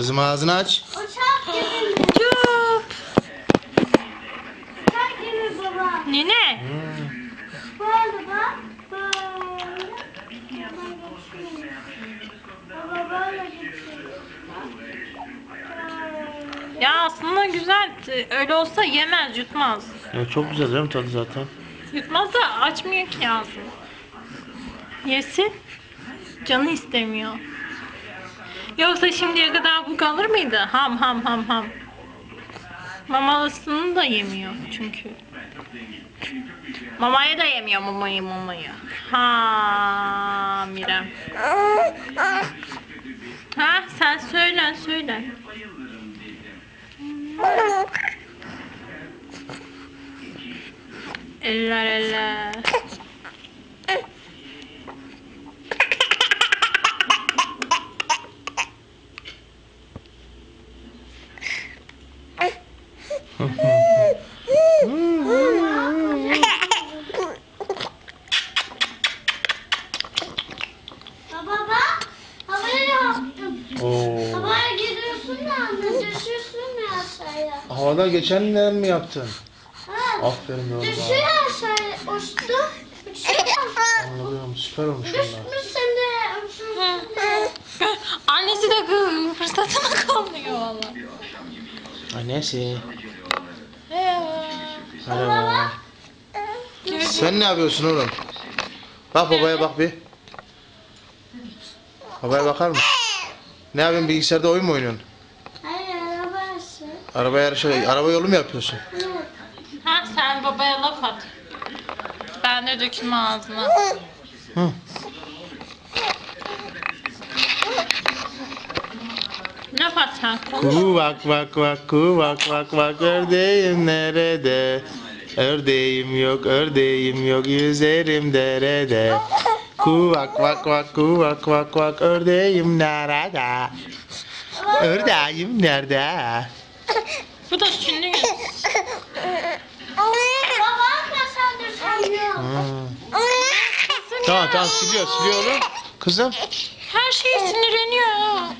Kızım ağzını aç. Uçak gibi mi? Yup. Uçak gibi baba. Nene. Hmm. Böyle bak. Böyle. Baba böyle geçiyor. Ya aslında güzel. Öyle olsa yemez, yutmaz. Ya çok güzel değil mi tadı zaten? Yutmaz da açmıyor ki ağzını. Yesin. Canı istemiyor. Yoksa şimdiye kadar bu kalır mıydı? Ham ham ham ham. Mamalısını da yemiyor çünkü. Mamayı da yemiyor mamayı mamayı. Ha Mirem. Ha sen söyle söyle. Eller eller. Baba bak. Havaya yaptım. Oo. Havaya gidiyorsun da anne düşüyorsun ya aşağıya. Havada mi yaptın? Ha. Aferin oğlum. Düşüyor aşağıya. Uçtu. Uçuyor. Anladım. Süper olmuş bunlar. Düşmüşsün de. Uçmuşsun de. Annesi de fırsatını kolluyor valla. Annesi. Merhaba. Sen ne yapıyorsun oğlum? Bak babaya bak bir. Babaya bakar mısın? Ne yapıyorsun bilgisayarda oyun mu oynuyorsun? Hayır arabası. Araba yarışı, araba yolu mu yapıyorsun? Ha sen babaya laf at. Ben de dökülme ağzına. Hı. Laf at sen. konuş. Ku vak vak vak ku vak vak ördeğim nerede? Ördeğim yok ördeğim yok yüzerim derede. Ku vak vak vak ku vak vak ördeğim nerede? Ördeğim nerede? Bu da şimdi. Tamam tamam siliyor siliyor oğlum. Kızım. Her şeye sinirleniyor ya.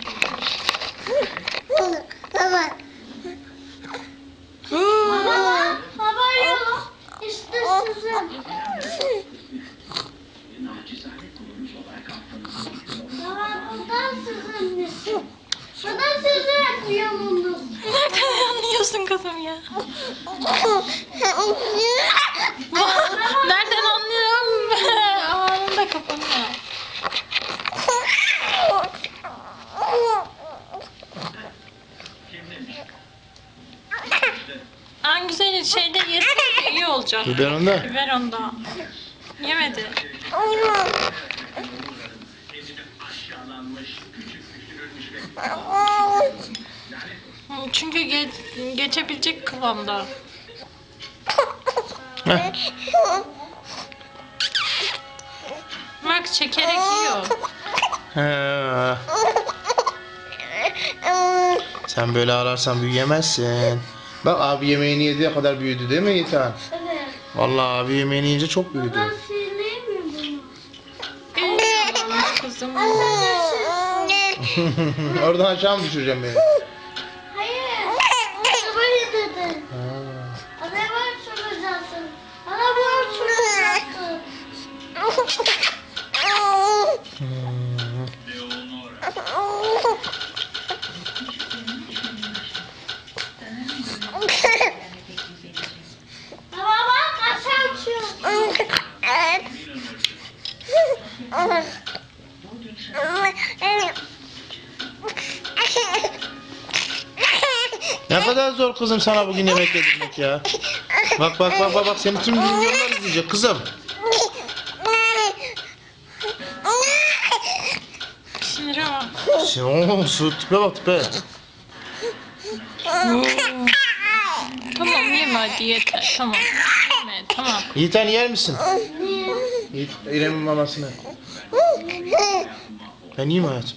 Baba, baba yok. İşte sizin. Baba bundan sizinmiş. Bu da sizin yamunuz. Nereden anlıyorsun kızım ya? Nereden anlıyorum? Anında kapanıyor. En güzeli şeyde yesin iyi olacak. Biberonda. Biberonda. Yemedi. Çünkü ge- geçebilecek kıvamda. Heh. Bak çekerek yiyor. He. Sen böyle ağlarsan büyüyemezsin. Bak abi yemeğini yediği kadar büyüdü değil mi Yiğitan? Evet. Vallahi abi yemeğini yiyince çok büyüdü. Ben sileyim mi bunu? Benim kızım. Oradan aşağı mı düşüreceğim beni? Ne kadar zor kızım sana bugün yemek yedirmek ya. Bak bak bak bak, bak seni tüm milyonlar izleyecek kızım. Sinire bak. Şey, Oo, şu tipe bak tipe. Tamam yeme hadi yeter. Tamam. Yeme tamam. Yiğitan yer misin? Yiğit, İrem'in mamasını. And you might.